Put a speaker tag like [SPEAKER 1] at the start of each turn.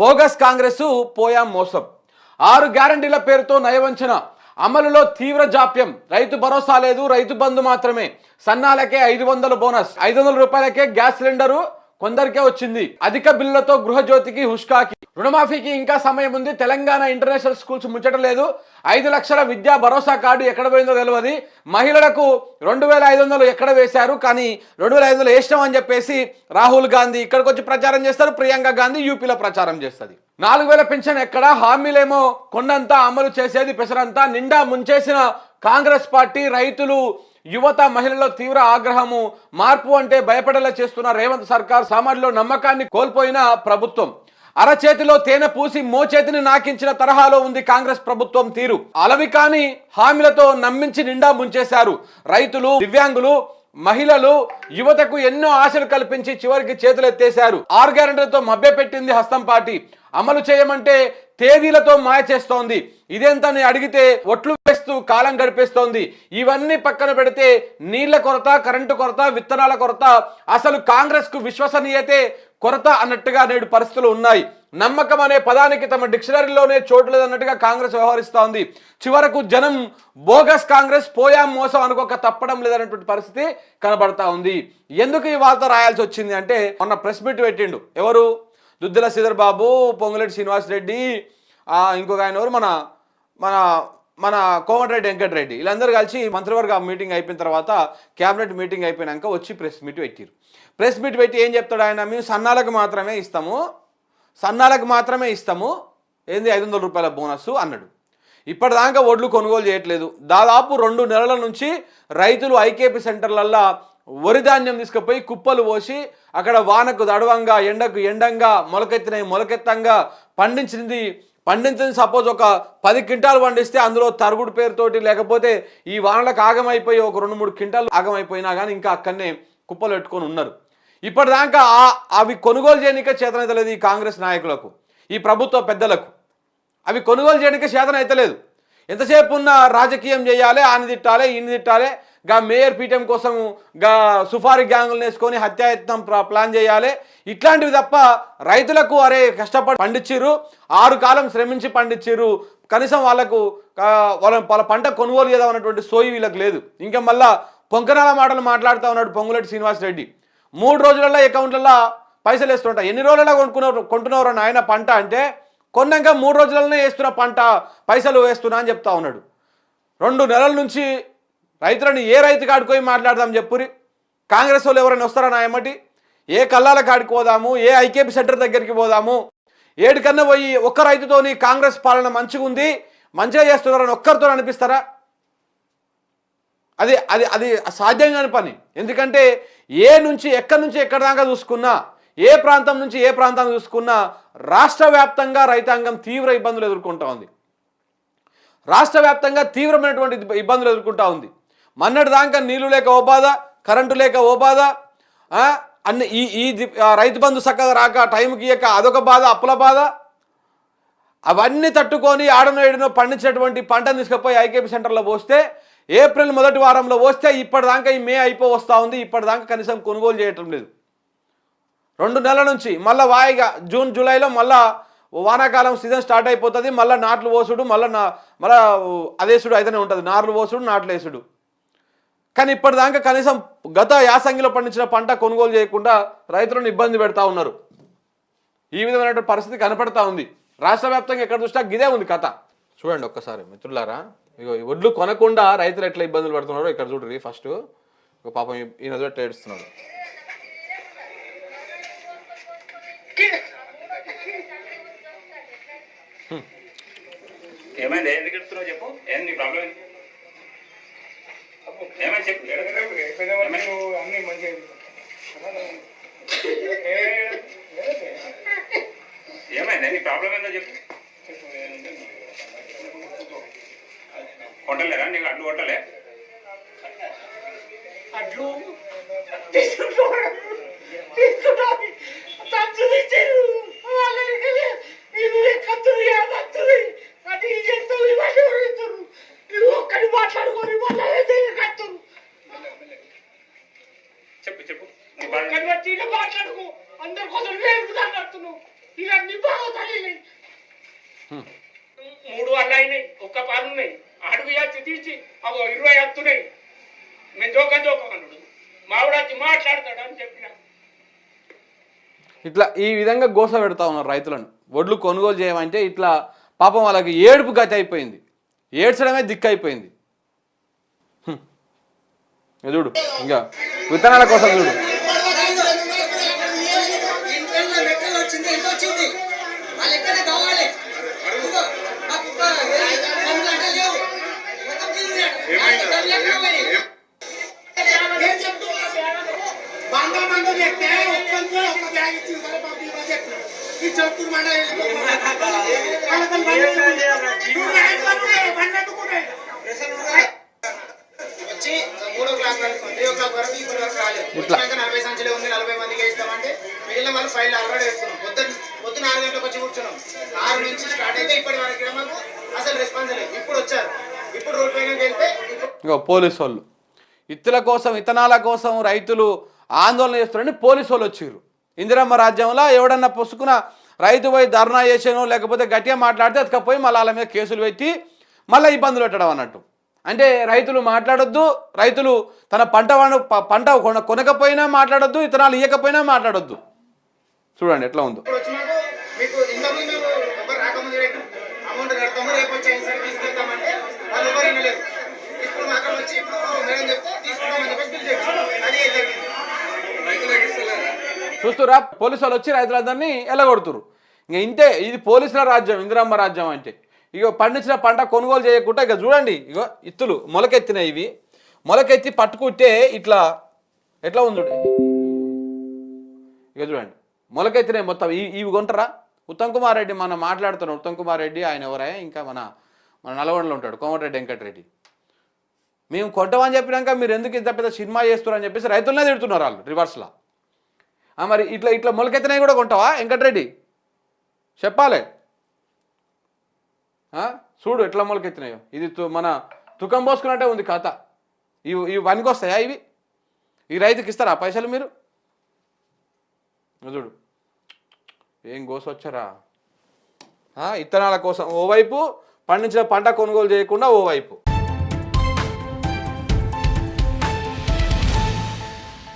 [SPEAKER 1] Bogus Congress పోయాం మోసం. ఆరు గ్యారంటీల పేరుతో నయవంచన. అమలులో తీవ్ర జాప్యం. రైతు భరోసా లేదు రైతు బంధు మాత్రమే. సన్నాలకే ఐదు వందల బోనస్. ఐదు వందల రూపాయలకే గ్యాస్ సిలిండరు కొందరికే వచ్చింది. అధిక బిల్లులతో గృహజ్యోతికి హుష్కాకి. రుణమాఫీకి ఇంకా సమయం ఉంది. తెలంగాణ ఇంటర్నేషనల్ స్కూల్స్ ముచ్చట లేదు. ఐదు లక్షల విద్యా భరోసా కార్డు ఎక్కడ పోయిందో తెలియదు మహిళలకు రెండు వేల ఐదు వందలు ఎక్కడ వేశారు? కానీ రెండు వేల ఐదు వందలు వేసినాం అని చెప్పేసి రాహుల్ గాంధీ ఇక్కడికి వచ్చి ప్రచారం చేస్తారు. ప్రియాంక గాంధీ యూపీలో ప్రచారం చేస్తుంది. నాలుగు వేల పెన్షన్ ఎక్కడ? హామీలేమో కొన్నంతా అమలు చేసేది పెసరంతా. నిండా ముంచేసిన కాంగ్రెస్ పార్టీ రైతులు యువత మహిళల్లో తీవ్ర ఆగ్రహము మార్పు అంటే భయపడేలా చేస్తున్న రేవంత్ సర్కార్ సామాన్యులో నమ్మకాన్ని కోల్పోయిన ప్రభుత్వం. అరచేతిలో తేనె పూసి మోచేతిని నాకించిన తరహాలో ఉంది కాంగ్రెస్ ప్రభుత్వం తీరు. అలవి కాని హామీలతో నమ్మించి నిండా ముంచేశారు. రైతులు దివ్యాంగులు మహిళలు యువతకు ఎన్నో ఆశలు కల్పించి చివరికి చేతులు ఎత్తేశారు ఆరు గ్యారెంటీలతో మభ్యపెట్టింది హస్తం పార్టీ. అమలు చేయమంటే తేదీలతో మాయ చేస్తోంది. ఇదేంతని అడిగితే ఒట్లు వేస్తూ కాలం గడిపేస్తోంది. ఇవన్నీ పక్కన పెడితే నీళ్ళ కొరత కరెంటు కొరత విత్తనాల కొరత అసలు కాంగ్రెస్కు విశ్వసనీయతే కొరత అన్నట్టుగా నేడు పరిస్థితులు ఉన్నాయి. నమ్మకం అనే పదానికి తమ డిక్షనరీలోనే చోటు లేదన్నట్టుగా కాంగ్రెస్ వ్యవహరిస్తోంది. చివరకు జనం బోగస్ కాంగ్రెస్ పోయాం మోసం అనుకోక తప్పడం లేదన్నటువంటి పరిస్థితి కనబడతా ఉంది. ఎందుకు ఈ వార్త రాయాల్సి వచ్చింది అంటే మొన్న ప్రెస్ మీట్ పెట్టిండు. ఎవరు? దుద్దిల శ్రీధర్ బాబు పొంగులేటి శ్రీనివాస్ రెడ్డి ఇంకొక ఆయన ఎవరు? మన మన మన కోమటిరెడ్డి వెంకటరెడ్డి. వీళ్ళందరూ కలిసి మంత్రివర్గ మీటింగ్ అయిపోయిన తర్వాత క్యాబినెట్ మీటింగ్ అయిపోయినాక వచ్చి ప్రెస్ మీట్ పెట్టారు ప్రెస్ మీట్ పెట్టి ఏం చెప్తాడు ఆయన? మేము సన్నాలకు మాత్రమే ఇస్తాము. సన్నాలకు మాత్రమే ఇస్తాము. ఏంది? ఐదు వందల రూపాయల బోనస్ అన్నాడు. ఇప్పటిదాకా ఒడ్లు కొనుగోలు చేయట్లేదు. దాదాపు రెండు నెలల నుంచి రైతులు ఐకేపీ సెంటర్లల్లో వరి ధాన్యం తీసుకుపోయి కుప్పలు పోసి అక్కడ వానకు దడవంగా ఎండకు ఎండంగా మొలకెత్తినవి మొలకెత్తంగా పండించింది. పండించింది సపోజ్ ఒక పది క్వింటాలు పండిస్తే అందులో తరుగుడు పేరుతోటి లేకపోతే ఈ వానలకు ఆగమైపోయి ఒక రెండు మూడు క్వింటాలు ఆగమైపోయినా కానీ ఇంకా అక్కడనే కుప్పలు పెట్టుకొని ఉన్నారు. ఇప్పటిదాకా అవి కొనుగోలు చేయనికే చేతనైతలేదు ఈ కాంగ్రెస్ నాయకులకు ఈ ప్రభుత్వ పెద్దలకు. అవి కొనుగోలు చేయడానికి చేతన ఎంతసేపు ఉన్న రాజకీయం చేయాలి ఆని తిట్టాలి ఈయన తిట్టాలి గా మేయర్ పీఠం కోసం గా సుఫారీ గ్యాంగులు వేసుకొని హత్యాయత్నం ప్లాన్ చేయాలి. ఇట్లాంటివి తప్ప రైతులకు అరే కష్టపడి పండించిర్రు ఆరు కాలం శ్రమించి పండించిర్రు కనీసం వాళ్ళకు వాళ్ళ వాళ్ళ పంట కొనుగోలు చేద్దాం అన్నటువంటి సోయి వీళ్ళకి లేదు. ఇంకా మళ్ళా పొంకనాల మాటలు మాట్లాడుతూ ఉన్నాడు పొంగులేటి శ్రీనివాస్ రెడ్డి. మూడు రోజులలో అకౌంట్లలో పైసలు వేస్తుంటా ఎన్ని రోజులలో కొనుక్కున్నారు కొంటున్నారు నాయన పంట అంటే కొన్నాక మూడు రోజులలోనే వేస్తున్న పంట పైసలు వేస్తున్నా అని చెప్తా ఉన్నాడు. రెండు నెలల నుంచి రైతులను ఏ రైతు కాడుకోయి మాట్లాడదాం చెప్పురి? కాంగ్రెస్ వాళ్ళు ఎవరైనా వస్తారా నా ఏ కల్లాల కాడికి పోదాము ఏ ఐకేపీ సెంటర్ దగ్గరికి పోదాము? ఏడికన్నా పోయి ఒక్క రైతుతోని కాంగ్రెస్ పాలన మంచిగా ఉంది? మంచిగా చేస్తున్నారని ఒక్కరితో అనిపిస్తారా? అది అది అది సాధ్యం కాని పని. ఎందుకంటే ఏ నుంచి ఎక్కడి నుంచి ఎక్కడి దాకా చూసుకున్నా ఏ ప్రాంతం నుంచి ఏ ప్రాంతం చూసుకున్నా రాష్ట్ర వ్యాప్తంగా రైతాంగం తీవ్ర ఇబ్బందులు ఎదుర్కొంటా ఉంది. రాష్ట్ర వ్యాప్తంగా తీవ్రమైనటువంటి ఇబ్బందులు ఎదుర్కొంటా ఉంది. మన్నటి దాకా నీళ్ళు లేక ఓ బాధ కరెంటు లేక ఓ బాధ అన్ని ఈ ఈ రైతు బంధు చక్కగా రాక టైంకి ఇయ్యక అదొక బాధ అప్పుల బాధ. అవన్నీ తట్టుకొని ఆడనో ఏడనో పండించినటువంటి పంటను తీసుకుపోయి ఐకేపీ సెంటర్లో పోస్తే ఏప్రిల్ మొదటి వారంలో పోస్తే ఇప్పటిదాకా ఈ మే అయిపో వస్తూ ఉంది ఇప్పటిదాకా కనీసం కొనుగోలు చేయటం లేదు. రెండు నెలల నుంచి మళ్ళీ వాయిగా జూన్ జూలైలో మళ్ళా వానాకాలం సీజన్ స్టార్ట్ అయిపోతుంది మళ్ళీ నాట్లు పోసుడు మళ్ళీ నా మళ్ళీ అదేసుడు అయితేనే ఉంటుంది నార్లు పోసుడు నాట్లు వేసుడు. కానీ ఇప్పటిదాకా కనీసం గత యాసంగిలో పండించిన పంట కొనుగోలు చేయకుండా రైతులను ఇబ్బంది పెడతా ఉన్నారు. ఈ విధమైనటువంటి పరిస్థితి కనపడతా ఉంది. రాష్ట్ర వ్యాప్తంగా ఎక్కడ చూసినా గిదే ఉంది కథ. చూడండి ఒక్కసారి మిత్రులారా ఇగో ఈ వడ్లు కొనకుండా రైతులు ఎట్లా ఇబ్బందులు పడుతున్నారో ఇక్కడ చూడండి ఫస్ట్. ఒక పాపం ఈ- ఈయన చూడ ఏడుస్తున్నాడు.
[SPEAKER 2] ఏమైంది? ఎందుకు ఎడుతున్నావు చెప్పు? ఏంది ప్రాబ్లం ఏంది ఏమైంది చెప్పు? ఏమైంది?
[SPEAKER 3] అన్ని మంచిగా
[SPEAKER 2] ఏమైంది నీ ప్రాబ్లం ఏందో చెప్పు. కొట్టలేరా నీకు అడ్డు కొట్టలే?
[SPEAKER 3] అట్లు తీసుకుంటారు తీసుకుంటారు తచ్చు తెచ్చారు వాళ్ళకి ఇది కత్తులు కత్తులు అది చేస్తారు ఇవన్నీ ఎవరిస్తారు ఇది ఒక్కడి మాట్లాడుకొని మళ్ళీ ఏదైనా కత్తులు
[SPEAKER 2] చెప్పు చెప్పు నీ బాధ
[SPEAKER 3] ఒక్కడి వచ్చి ఇలా మాట్లాడుకో అందరి కోసం వేరుకుతాను ఇక నీ బాగా మూడు అల్లయినాయి ఒక్క పాలు ఉన్నాయి అడుగు యాచి తీసి అవి ఇరవై వస్తున్నాయి మేము జోకం జోకమన్నాడు మావిడచ్చి మాట్లాడతాడు అని చెప్పిన.
[SPEAKER 1] ఇట్లా ఈ విధంగా గోస పెడతా ఉన్నారు రైతులను. వడ్లు కొనుగోలు చేయమంటే ఇట్లా పాపం వాళ్ళకి ఏడుపు గతి అయిపోయింది. ఏడ్చడమే దిక్కు అయిపోయింది. చూడు ఇంకా విత్తనాల కోసం చూడు.
[SPEAKER 3] నేను చెప్తున్నా చెప్తే బ్యాగ్ ఇచ్చింది సరే ఈ రోజు ఈ
[SPEAKER 4] వచ్చి మూడో క్లాస్ వరకు త్రీ ఓ క్లాక్ వరకు ఇప్పుడు వరకు రాలేదు వచ్చినాక నలభై సంచులే ఉంది నలభై మందికి వేస్తామంటే మిగిలిన వాళ్ళు ఫైల్ ఆల్రెడీ వేస్తున్నాం. పొద్దున్న పొద్దున ఆరు గంటలకు వచ్చి కూర్చున్నాం. ఆరు నుంచి స్టార్ట్ అయితే ఇప్పటి వరకు మాకు అసలు రెస్పాన్స్ లేదు. ఇప్పుడు వచ్చారు.
[SPEAKER 1] ఇగో పోలీసు వాళ్ళు. ఇత్తుల కోసం విత్తనాల కోసం రైతులు ఆందోళన చేస్తున్నారని పోలీసు వాళ్ళు వచ్చిర్రు. ఇందిరమ్మ రాజ్యంలో ఎవడన్నా పొసుకున్న రైతు పోయి ధర్నా చేసాను లేకపోతే గట్టిగా మాట్లాడితే అతకపోయి మళ్ళీ వాళ్ళ మీద కేసులు పెట్టి మళ్ళీ ఇబ్బందులు పెట్టడం అన్నట్టు. అంటే రైతులు మాట్లాడొద్దు రైతులు తన పంట పంట కొన కొనకపోయినా మాట్లాడొద్దు ఇతనాలు ఇవ్వకపోయినా మాట్లాడొద్దు. చూడండి ఎట్లా ఉందో.
[SPEAKER 4] మాకు ఇంతకుముందు రాకముందు అమౌంట్ కడతాము రేపు వచ్చి ఇన్సూరెన్స్ వివరణ వాళ్ళు ఇప్పుడు వచ్చి ఇప్పుడు మేడం చెప్తే తీసుకుంటామని చెప్పేసి బిల్ చేస్తాం అది జరిగింది.
[SPEAKER 1] చూస్తురా పోలీసు వాళ్ళు వచ్చి రైతులందరినీ ఎల్లగొడుతురు. ఇంకా ఇంతే ఇది పోలీసుల రాజ్యం ఇందిరమ్మ రాజ్యం అంటే. ఇగో పండించిన పంట కొనుగోలు చేయకుండా ఇక చూడండి ఇగో ఇత్తులు మొలకెత్తినాయి ఇవి. మొలకెత్తి పట్టుకుంటే ఇట్లా ఎట్లా ఉంది చూడు. ఇక చూడండి మొలకెత్తినాయి మొత్తం. ఇవి కొంటారా? ఉత్తమ్ కుమార్ రెడ్డి మనం మాట్లాడుతున్నాం ఉత్తమ్ కుమార్ రెడ్డి ఆయన ఎవరే? ఇంకా మన మన నల్గొండలో ఉంటాడు కోమటిరెడ్డి వెంకటరెడ్డి. మేము కొట్టమని చెప్పినాక మీరు ఎందుకు ఇంత పెద్ద సినిమా చేస్తున్నారని చెప్పేసి రైతులనే తిడుతున్నారు వాళ్ళు రివర్స్లో మరి ఇట్లా ఇట్లా మొలకెత్తినవి కూడా కొంటావా వెంకటరెడ్డి? చెప్పాలి. చూడు ఎట్లా మొలకెత్తినాయో. ఇది తు- మన తుకం పోసుకున్నట్టే ఉంది కథ ఇవి ఇవి పనికొస్తాయా ఇవి? ఈ రైతుకి ఇస్తారా పైసలు మీరు? చూడు. ఏం కోసొచ్చారా ఇత్తనాల కోసం ఓవైపు పండించిన పంట కొనుగోలు చేయకుండా ఓవైపు